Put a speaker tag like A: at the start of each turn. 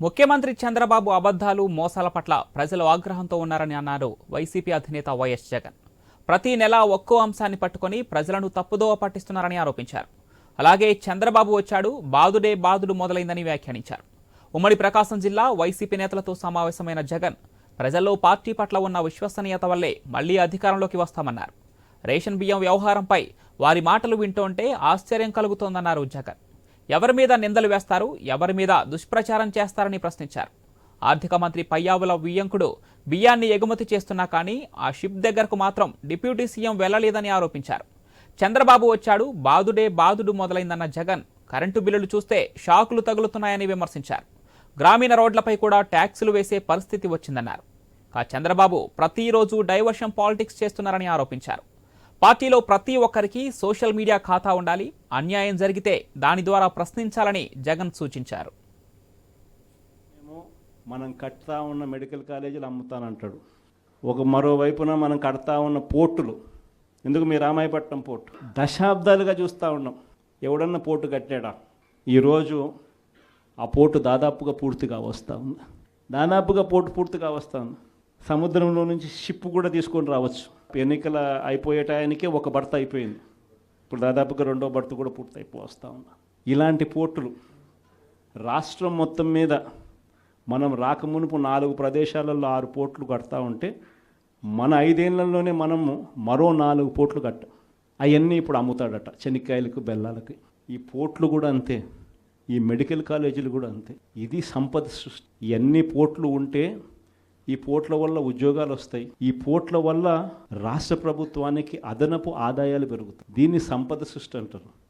A: ముఖ్యమంత్రి చంద్రబాబు అబద్ధాలు మోసాల పట్ల ప్రజలు ఆగ్రహంతో ఉన్నారని అన్నారు వైసీపీ అధినేత వైఎస్ జగన్. ప్రతి నెల ఒక్కో అంశాన్ని పట్టుకొని ప్రజలను తప్పుదోవ పట్టిస్తున్నారని ఆరోపించారు. అలాగే చంద్రబాబు వచ్చాడు బాదుడే బాదుడు మొదలైందని వ్యాఖ్యానించారు. ఉమ్మడి ప్రకాశం జిల్లా వైసీపీ నేతలతో సమావేశమైన జగన్ ప్రజల్లో పార్టీ పట్ల ఉన్న విశ్వసనీయత వల్లే మళ్ళీ అధికారంలోకి వస్తామన్నారు. రేషన్ బియ్యం వ్యవహారంపై వారి మాటలు వింటుంటే ఆశ్చర్యం కలుగుతోందన్నారు జగన్. ఎవరి మీద నిందలు వేస్తారు ఎవరి మీద దుష్ప్రచారం చేస్తారని ప్రశ్నించారు. ఆర్థిక మంత్రి పయ్యావుల వియ్యంకుడు బియ్యాన్ని ఎగుమతి చేస్తున్నా కానీ ఆ షిప్ దగ్గరకు మాత్రం డిప్యూటీ సీఎం వెళ్ళలేదని ఆరోపించారు. చంద్రబాబు వచ్చాడు బాదుడే బాదుడు మొదలైందన్న జగన్ కరెంటు బిల్లులు చూస్తే షాకులు తగులుతున్నాయని విమర్శించారు. గ్రామీణ రోడ్లపై కూడా ట్యాక్సులు వేసే పరిస్థితి వచ్చిందన్నారు. కా చంద్రబాబు ప్రతిరోజు డైవర్షన్ పాలిటిక్స్ చేస్తున్నారని ఆరోపించారు. పార్టీలో ప్రతి ఒక్కరికి సోషల్ మీడియా ఖాతా ఉండాలి. అన్యాయం జరిగితే దాని ద్వారా ప్రశ్నించాలని జగన్ సూచించారు.
B: మనం కడతా ఉన్న మెడికల్ కాలేజీలు అమ్ముతానంటాడు. ఒక మరోవైపున మనం కడతా ఉన్న పోర్టులు. ఎందుకు మీ రామాయపట్నం పోర్టు? దశాబ్దాలుగా చూస్తూ ఉన్నాం. ఎవడన్నా పోర్టు కట్టాడా? ఈరోజు ఆ పోర్టు దాదాపుగా పూర్తిగా వస్తూ ఉంది. దాదాపుగా పోర్టు పూర్తిగా వస్తూ ఉంది. సముద్రంలో నుంచి షిప్ కూడా తీసుకొని రావచ్చు. ఎన్నికల అయిపోయే టయానికే ఒక భర్త అయిపోయింది. ఇప్పుడు దాదాపుగా రెండో భర్త కూడా పూర్తయిపో వస్తూ ఉంది ఇలాంటి పోర్టులు రాష్ట్రం మొత్తం మీద మనం రాకమునుపు నాలుగు ప్రదేశాలలో ఆరు పోర్ట్లు కడతా ఉంటే మన ఐదేళ్ళలోనే మనము మరో నాలుగు పోర్ట్లు కట్టాం. అవన్నీ ఇప్పుడు అమ్ముతాడట చెనిక్కాయలకు బెల్లాలకి. ఈ పోర్ట్లు కూడా అంతే. ఈ మెడికల్ కాలేజీలు కూడా అంతే. ఇది సంపద సృష్టి. ఇవన్నీ పోర్ట్లు ఉంటే ఈ పోర్ట్ల వల్ల ఉద్యోగాలు వస్తాయి. ఈ పోట్ల వల్ల రాష్ట్ర ప్రభుత్వానికి అదనపు ఆదాయాలు పెరుగుతాయి. దీన్ని సంపద సృష్టి అంటారు.